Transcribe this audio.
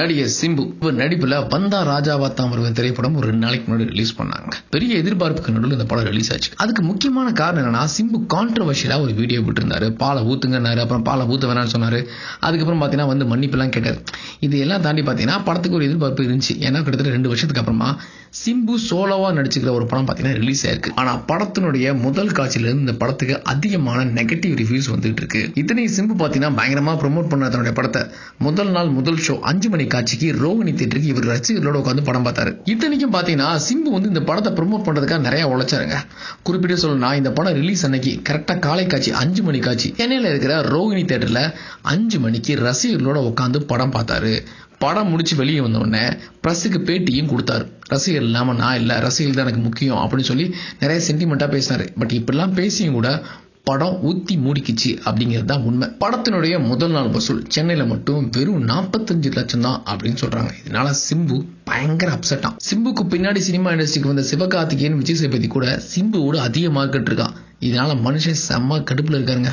நடிகர் சிம்பு. இவர் நடிப்புல வந்தா ராஜாவா தான் வருவன் திரைப்படம் ஒரு ரெண்டு நாளைக்கு முன்னாடி ரிலீஸ் பண்ணாங்க. பெரிய எதிர்பார்ப்புக்கு நடுவில் இந்த படம் ரிலீஸ் ஆச்சு. அதுக்கு முக்கியமான காரணம் என்னன்னா சிம்பு கான்ட்ரவர்ஷியலா ஒரு வீடியோ விட்டுருந்தாரு. பாலை ஊத்துங்கன்னாரு அப்புறம் பாலை ஊத்த வேணாம்னு சொன்னாரு. அதுக்கப்புறம் பாத்தீங்கன்னா வந்து மன்னிப்புலாம் கேட்டாரு. இது எல்லாம் தாண்டி பார்த்தீங்கன்னா படத்துக்கு ஒரு எதிர்பார்ப்பு இருந்துச்சு. ஏன்னா கிட்டத்தட்ட ரெண்டு வருஷத்துக்கு அப்புறமா சிம்பு சோலோவா நடிச்சுக்கிற ஒரு படம் பார்த்தீங்கன்னா ரிலீஸ் ஆயிருக்கு. ஆனா படத்தினுடைய முதல் காட்சியிலிருந்து இந்த படத்துக்கு அதிகமான நெகட்டிவ் ரிவ்யூஸ் வந்துட்டு இருக்கு. இத்தனை சிம்பு பார்த்தீங்கன்னா பயங்கரமா ப்ரொமோட் பண்ண தன்னுடைய படத்தை. முதல் நாள் முதல் ஷோ அஞ்சு மணி காட்சிக்கு ரோகிணி தேட்டருக்கு இவர் ரசிகர்களோட உட்காந்து படம் பார்த்தாரு. இத்தனைக்கும் பாத்தீங்கன்னா சிம்பு வந்து இந்த படத்தை ப்ரோமோட் பண்றதுக்காக நிறைய உழைச்சாருங்க. குறிப்பிட்டு சொல்லணும்னா இந்த படம் ரிலீஸ் அன்னைக்கு கரெக்டா காலை காட்சி அஞ்சு மணி காட்சி சென்னையில் இருக்கிற ரோகிணி தேட்டர்ல அஞ்சு மணிக்கு ரசிகர்களோட உட்காந்து படம் பார்த்தாரு. படம் முடிச்சு வெளியே வந்த உடனே பிரஸுக்கு பேட்டியும் கொடுத்தாரு. ரசிகர் இல்லாமல் நான் இல்லை ரசிகர் தான் எனக்கு முக்கியம் அப்படின்னு சொல்லி நிறைய சென்டிமெண்ட்டாக பேசினாரு. பட் இப்படிலாம் பேசியும் கூட படம் ஊத்தி மூடிக்குச்சு அப்படிங்கிறது தான் உண்மை. படத்தினுடைய முதல் நாள் வசூல் சென்னையில் மட்டும் வெறும் நாற்பத்தஞ்சு லட்சம் தான் அப்படின்னு சொல்றாங்க. இதனால சிம்பு பயங்கர அப்செட் ஆகும் சிம்புக்கு பின்னாடி சினிமா இண்டஸ்ட்ரிக்கு வந்த சிவகார்த்திகேயன் விஜய் சேபதி கூட சிம்புவோட அதிக மார்க்கெட் இருக்கான் இதனால மனுஷன் செம்ம கடுப்புல இருக்காருங்க.